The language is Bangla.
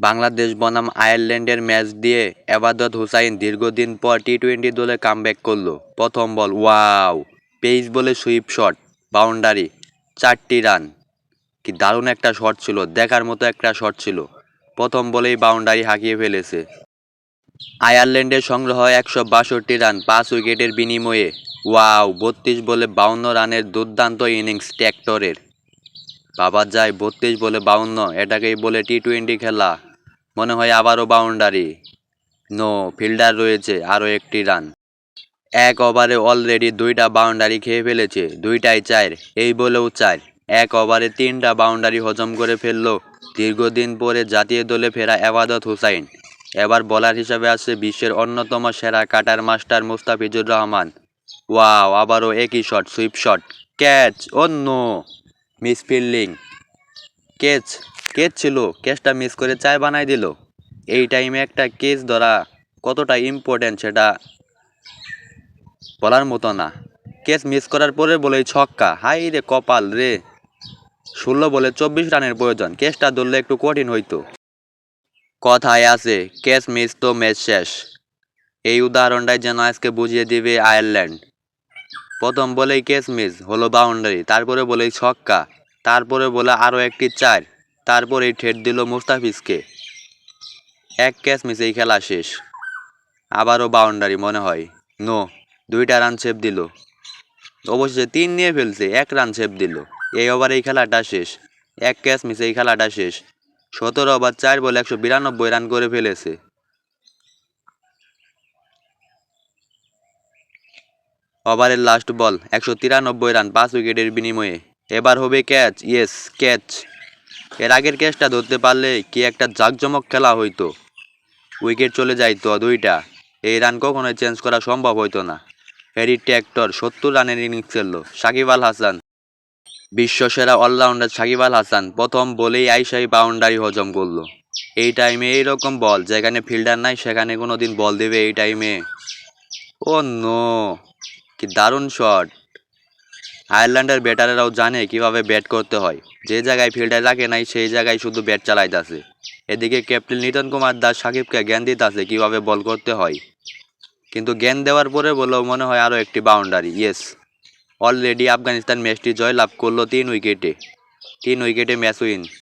বাংলাদেশ বনাম আয়ারল্যান্ডের ম্যাচ দিয়ে এবাদত হুসাইন দীর্ঘদিন পর টি টোয়েন্টি দলে কামব্যাক করল। প্রথম বল, ওয়াও! পেস বলে সুইপ শট, বাউন্ডারি, চারটি রান। কি দারুণ একটা শট ছিল, দেখার মতো একটা শট ছিল। প্রথম বলেই বাউন্ডারি হাঁকিয়ে ফেলেছে। আয়ারল্যান্ডের সংগ্রহ একশো বাষট্টি রান, পাঁচ উইকেটের বিনিময়ে। ওয়াও! বত্রিশ বলে বাউন্ন রানের দুর্দান্ত ইনিংস ট্র্যাক্টরের। বাবা যায়, বত্রিশ বলে বাউন্ন, এটাকেই বলে টি টোয়েন্টি খেলা। মনে হয় আবারও বাউন্ডারি নো ফিল্ডার রয়েছে, আরও একটি রান এক ওভারে অলরেডি দুইটা বাউন্ডারি খেয়ে ফেলেছে, দুইটাই চার, এই বলেও চার। এক ওভারে তিনটা বাউন্ডারি হজম করে ফেলল, দীর্ঘদিন পরে জাতীয় দলে ফেরা এবাদত হুসাইন। এবার বলার হিসাবে আছে বিশ্বের অন্যতম সেরা cutter master Mustafizur Rahman. Wow, আবারও একই শট সুইপ শট ক্যাচ অন্য মিস ফিল্ডিং কেচ কেচ ছিল, কেচটা মিস করে চায় বানাই দিল। এই টাইমে একটা কেচ ধরা কতটা ইম্পর্টেন্ট সেটা বলার মতো না। কেচ মিস করার পরে বলেই ছক্কা হাই রে কপাল রে। ষোলো বলে চব্বিশ রানের প্রয়োজন, কেচটা ধরলে একটু কঠিন হইতো। কথায় আছে ক্যাচ মিস তো ম্যাচ শেষ। এই উদাহরণটাই যেন আজকে বুঝিয়ে দিবে আয়ারল্যান্ড। প্রথম বলেই ক্যাচ মিস হলো বাউন্ডারি তারপরে বলেই ছক্কা। তারপরে বলে আরও একটি চার। তারপরেই ঠেট দিল মুস্তাফিজকে। এক ক্যাচ মিসেই খেলা শেষ। আবারও বাউন্ডারি, মনে হয়। নো, দুইটা রান সেভ দিল। অবশেষে তিন নিয়ে ফেলছে, এক রান সেভ দিল। এই ওভারে এই খেলাটা শেষ। এক ক্যাচ মিসে এই খেলাটা শেষ। সতেরো ওভার চার বলে একশো বিরানব্বই রান করে ফেলেছে। ওভারের লাস্ট বল, একশো তিরানব্বই রান পাঁচ উইকেটের বিনিময়ে। এবার হবে ক্যাচ, ইয়েস, ক্যাচ। এর আগের ক্যাচটা ধরতে পারলে কি একটা জাঁকজমক খেলা হইতো? উইকেট চলে যাইতো দুইটা। এই রান কখনোই চেঞ্জ করা সম্ভব হইতো না। হ্যারি ট্র্যাক্টর সত্তর রানের ইনিংস খেললো। সাকিব আল হাসান, বিশ্বসেরা অলরাউন্ডার সাকিব আল হাসান প্রথম বলেই আইসাই বাউন্ডারি হজম করল। এই টাইমে এইরকম বল, যেখানে ফিল্ডার নাই সেখানে কোনো দিন বল দেবে এই টাইমে। ও নো, কি দারুণ শট। আয়ারল্যান্ডের ব্যাটারেরাও জানে কীভাবে ব্যাট করতে হয়। যে জায়গায় ফিল্ডার রাখে নাই, সেই জায়গায় শুধু ব্যাট চালাইতেছে। এদিকে ক্যাপ্টেন নিতন কুমার দাস সাকিবকে জ্ঞান দিতেছে কীভাবে বল করতে হয়। কিন্তু জ্ঞান দেওয়ার পরে বললেও মনে হয় আরও একটি বাউন্ডারি, ইয়েস। অলরেডি আফগানিস্তান ম্যাচটি জয়লাভ করল তিন উইকেটে। তিন উইকেটে ম্যাচ উইন।